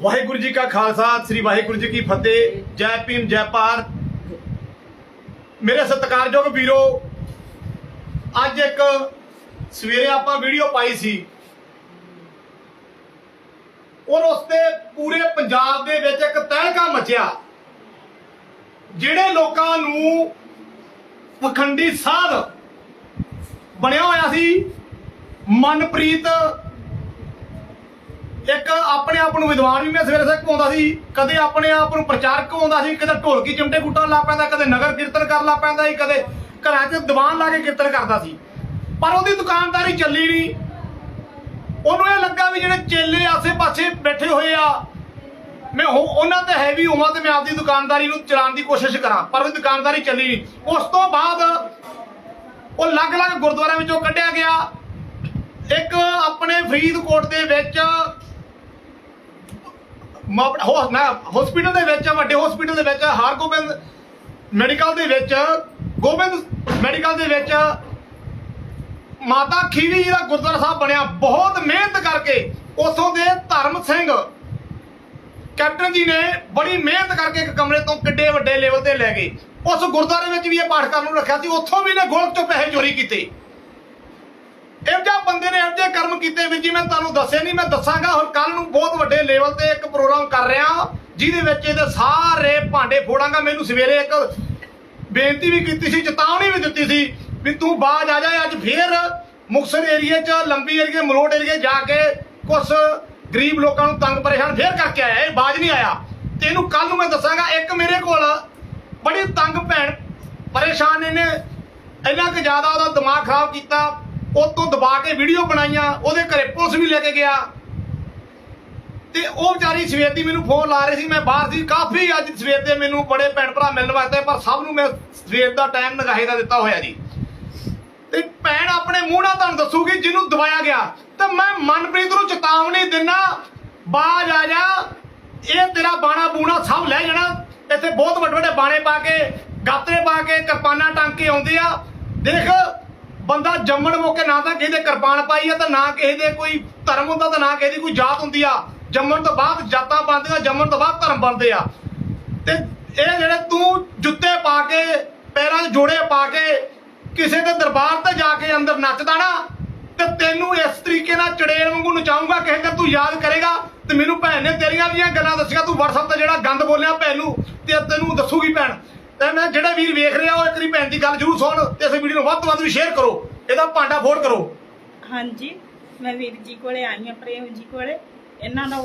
ਵਾਹਿਗੁਰੂ ਜੀ ਕਾ ਖਾਲਸਾ, ਸ੍ਰੀ ਵਾਹਿਗੁਰੂ ਜੀ ਕੀ ਫਤਿਹ। ਜੈ ਭੀਮ, ਜੈ ਭਾਰਤ। ਮੇਰੇ ਸਤਿਕਾਰਯੋਗ ਵੀਰੋ, ਅੱਜ ਇੱਕ ਸਵੇਰੇ ਆਪਾਂ ਵੀਡੀਓ ਪਾਈ ਸੀ। ਔਰ ਉਸ ਤੇ ਪੂਰੇ ਪੰਜਾਬ ਦੇ ਵਿੱਚ ਇੱਕ ਤਹਿਲਕਾ ਮਚਿਆ। ਜਿਹੜੇ ਲੋਕਾਂ ਨੂੰ ਪਖੰਡੀ ਸਾਧ ਬਣਿਆ ਹੋਇਆ ਸੀ, ਮਨਪ੍ਰੀਤ ਇੱਕ ਆਪਣੇ ਆਪ ਨੂੰ ਵਿਦਵਾਨ ਵੀ ਮੈਂ ਸਵੇਰੇ ਸਿੱਖ ਕਹਾਉਂਦਾ ਸੀ, ਕਦੇ ਆਪਣੇ ਆਪ ਨੂੰ ਪ੍ਰਚਾਰਕ ਕਹਾਉਂਦਾ ਸੀ, ਕਦੇ ਢੋਲਕੀ ਚਿਮਟੇ ਕੁੱਟਣ ਲੱਗ ਪੈਂਦਾ, ਕਦੇ ਨਗਰ ਕੀਰਤਨ ਕਰਨ ਲੱਗ ਪੈਂਦਾ ਸੀ, ਕਦੇ ਘਰਾਂ 'ਚ ਦੀਵਾਨ ਲਾ ਕੇ ਕੀਰਤਨ ਕਰਦਾ ਸੀ। ਪਰ ਉਹਦੀ ਦੁਕਾਨਦਾਰੀ ਚੱਲੀ ਨਹੀਂ ਉਹਨੂੰ ਇਹ ਲੱਗਾ ਵੀ ਜਿਹੜੇ ਚੇਲੇ ਆਸੇ-ਪਾਸੇ ਬੈਠੇ ਹੋਏ ਆ, ਮੈਂ ਉਹ- ਉਹਨਾਂ ਤੇ ਹੈਵੀ ਹੋਵਾਂ ਤੇ ਮੈਂ ਆਪਦੀ ਦੁਕਾਨਦਾਰੀ ਨੂੰ ਚਲਾਉਣ ਦੀ ਕੋਸ਼ਿਸ਼ ਕਰਾਂ, ਪਰ ਉਹਦੀ ਦੁਕਾਨਦਾਰੀ ਚੱਲੀ ਨਹੀਂ ਉਸ ਤੋਂ ਬਾਅਦ ਉਹ ਅਲੱਗ-ਅਲੱਗ ਗੁਰਦੁਆਰਿਆਂ ਵਿੱਚੋਂ ਕੱਢਿਆ ਗਿਆ। ਇੱਕ ਆਪਣੇ ਫਰੀਦਕੋਟ ਦੇ ਵਿੱਚ ਮਾ ਹੋ ਨਾ ਹਸਪੀਟਲ ਦੇ ਵਿੱਚ ਵੱਡੇ ਹਸਪੀਟਲ ਦੇ ਵਿੱਚ ਹਰਗੋਬਿੰਦ ਮੈਡੀਕਲ ਦੇ ਵਿੱਚ ਗੋਬਿੰਦ ਮੈਡੀਕਲ ਦੇ ਵਿੱਚ ਮਾਤਾ ਖੀਵੀ ਜੀ ਦਾ ਗੁਰਦੁਆਰਾ ਸਾਹਿਬ ਬਣਿਆ, ਬਹੁਤ ਮਿਹਨਤ ਕਰਕੇ ਉਥੋਂ ਦੇ ਧਰਮ ਸਿੰਘ। ਕੈਪਟਨ ਜੀ ਨੇ ਬੜੀ ਮਿਹਨਤ ਕਰਕੇ ਇੱਕ ਕਮਰੇ ਤੋਂ ਕਿੱਡੇ ਵੱਡੇ ਲੈਵਲ ਤੇ ਲੈ ਗਏ। ਉਸ ਗੁਰਦੁਆਰੇ ਵਿੱਚ ਵੀ ਇਹ ਪਾਠ ਕਰਨ ਨੂੰ ਰੱਖਿਆ ਸੀ, ਉੱਥੋਂ ਵੀ ਨੇ ਗੋਲਕ ਚੋਂ ਪੈਸੇ ਚੋਰੀ ਕੀਤੇ। ਇਹੋ ਜਿਹਾ ਬੰਦੇ ਨੇ ਇਹੋ ਜਿਹੇ ਕਰਮ ਕੀਤੇ ਵੀ ਜੀ, ਮੈਂ ਤੁਹਾਨੂੰ ਦੱਸਿਆ ਨਹੀਂ ਮੈਂ ਦੱਸਾਂਗਾ, ਹੁਣ ਕੱਲ ਨੂੰ ਬਹੁਤ ਵੱਡੇ ਲੈਵਲ ਤੇ ਇੱਕ ਪ੍ਰੋਗਰਾਮ ਕਰ ਰਿਹਾ। ਜਿਹਦੇ ਵਿੱਚ ਇਹਦੇ ਸਾਰੇ ਭਾਂਡੇ ਫੋੜਾਂਗਾ। ਮੈਨੂੰ ਸਵੇਰੇ ਇੱਕ ਬੇਨਤੀ ਵੀ ਕੀਤੀ ਸੀ, ਚੇਤਾਵਨੀ ਵੀ ਦਿੱਤੀ ਸੀ ਵੀ ਤੂੰ ਬਾਜ ਆ ਜਾ। ਅੱਜ ਫੇਰ ਮੁਕਸਰ ਏਰੀਏ 'ਚ, ਲੰਬੀ ਏਰੀਏ ਮਲੋਟ ਏਰੀਏ ਜਾ ਕੇ ਕੁਛ ਗਰੀਬ ਲੋਕਾਂ ਨੂੰ ਤੰਗ ਪਰੇਸ਼ਾਨ ਫੇਰ ਕਰਕੇ ਆਇਆ। ਇਹ ਬਾਜ ਨਹੀਂ ਆਇਆ। ਤੇ ਇਹਨੂੰ ਕੱਲ ਨੂੰ ਮੈਂ ਦੱਸਾਂਗਾ, ਇੱਕ ਮੇਰੇ ਕੋਲ ਬੜੀ ਤੰਗ ਭੈਣ ਪਰੇਸ਼ਾਨ ਇਹਨੇ ਇੰਨਾ ਕਿ ਜ਼ਿਆਦਾ ਉਹਦਾ ਦਿਮਾਗ ਖਰਾਬ ਕੀਤਾ। ਉਹ ਤੋਂ ਦਬਾ ਕੇ ਵੀਡੀਓ ਬਣਾਈਆਂ। ਉਹਦੇ ਘਰੇ ਪੁਲਿਸ ਵੀ ਲੈ ਕੇ ਗਿਆ। ਤੇ ਉਹ ਵਿਚਾਰੀ ਸਵੇਰ ਦੀ ਮੈਨੂੰ ਫੋਨ ਲਾ ਰਹੀ ਸੀ, ਮੈਂ ਬਾਹਰ ਸੀ। ਕਾਫੀ ਅੱਜ ਸਵੇਰ ਦੇ ਮੈਨੂੰ ਬੜੇ ਭੈਣ ਭਰਾ ਮਿਲਣ ਵਾਸਤੇ, ਪਰ ਸਭ ਨੂੰ ਮੈਂ ਸਵੇਰ ਦਾ ਟਾਈਮ ਨਗਾਹੇ ਦਾ ਦਿੱਤਾ ਹੋਇਆ ਜੀ। ਤੇ ਭੈਣ ਆਪਣੇ ਮੂੰਹ ਨਾਲ ਤੁਹਾਨੂੰ ਦੱਸੂਗੀ ਜਿਹਨੂੰ ਦਵਾਇਆ ਗਿਆ। ਤੇ ਮੈਂ ਮਨਪ੍ਰੀਤ ਨੂੰ ਚੇਤਾਵਨੀ ਦਿੰਨਾ, ਬਾਜ ਆ ਜਾ, ਇਹ ਤੇਰਾ ਬਾਣਾ ਬੂਣਾ ਸਭ ਲੈ ਜਾਣਾ। ਇੱਥੇ ਬਹੁਤ ਵੱਡੇ ਵੱਡੇ ਬਾਣੇ ਪਾ ਕੇ, ਗਾਤਰੇ ਪਾ ਕੇ, ਕਿਰਪਾਨਾਂ ਟੰਗ ਕੇ ਆਉਂਦੇ ਆ। ਦੇਖ, ਬੰਦਾ ਜੰਮਣ ਮੌਕੇ ਨਾ ਤਾਂ ਕਿਸੇ ਦੇ ਕਿਰਪਾਨ ਪਾਈ ਆ ਤਾਂ ਨਾ ਕਿਸੇ ਦੇ ਕੋਈ ਧਰਮ ਹੁੰਦਾ ਤਾਂ ਨਾ ਕਿਸੇ ਦੀ ਕੋਈ ਜਾਤ ਹੁੰਦੀ ਆ। ਜੰਮਣ ਤੋਂ ਬਾਅਦ ਜਾਤਾਂ ਬਣਦੀਆਂ, ਜੰਮਣ ਤੋਂ ਬਾਅਦ ਧਰਮ ਬਣਦੇ ਆ। ਤੇ ਇਹ ਜਿਹੜੇ ਤੂੰ ਜੁੱਤੇ ਪਾ ਕੇ, ਪੈਰਾਂ 'ਚ ਜੋੜੇ ਪਾ ਕੇ ਕਿਸੇ ਦੇ ਦਰਬਾਰ ਤੇ ਜਾ ਕੇ ਅੰਦਰ ਨੱਚਦਾ ਨਾ, ਤੇ ਤੈਨੂੰ ਇਸ ਤਰੀਕੇ ਨਾਲ ਚੜੇਲ ਵਾਂਗੂ ਨਚਾਉਂਗਾ ਕਿਸੇ ਤੂੰ ਯਾਦ ਕਰੇਗਾ, ਤੇ ਮੈਨੂੰ ਭੈਣ ਨੇ ਤੇਰੀਆਂ ਜੀਆਂ ਗੱਲਾਂ ਦੱਸੀਆਂ, ਤੂੰ WhatsApp ਤੇ ਜਿਹੜਾ ਗੰਦ ਬੋਲਿਆ ਭੈਣ ਨੂੰ, ਤੇ ਤੈਨੂੰ ਦੱਸੂਗੀ ਭੈਣ। ਤੇ ਮੈਂ ਜਿਹੜੇ ਵੀਰ ਵੇਖ ਰਿਹਾ, ਉਹ ਇੱਕ ਭੈਣ ਦੀ ਗੱਲ ਜ਼ਰੂਰ ਸੁਣ, ਤੇ ਇਸ ਵੀਡੀਓ ਨੂੰ ਵੱਧ ਤੋਂ ਵੱਧ ਵੀ ਸ਼ੇਅਰ ਕਰੋ, ਇਹਦਾ ਭਾਂਡਾ ਫੋੜ ਕਰੋ। ਹਾਂਜੀ, ਮੈਂ ਵੀਰ ਜੀ ਕੋਲੇ ਆਈ ਹਾਂ, ਪ੍ਰੇਮ ਜੀ ਕੋਲੇ। ਇਹਨਾਂ ਦਾ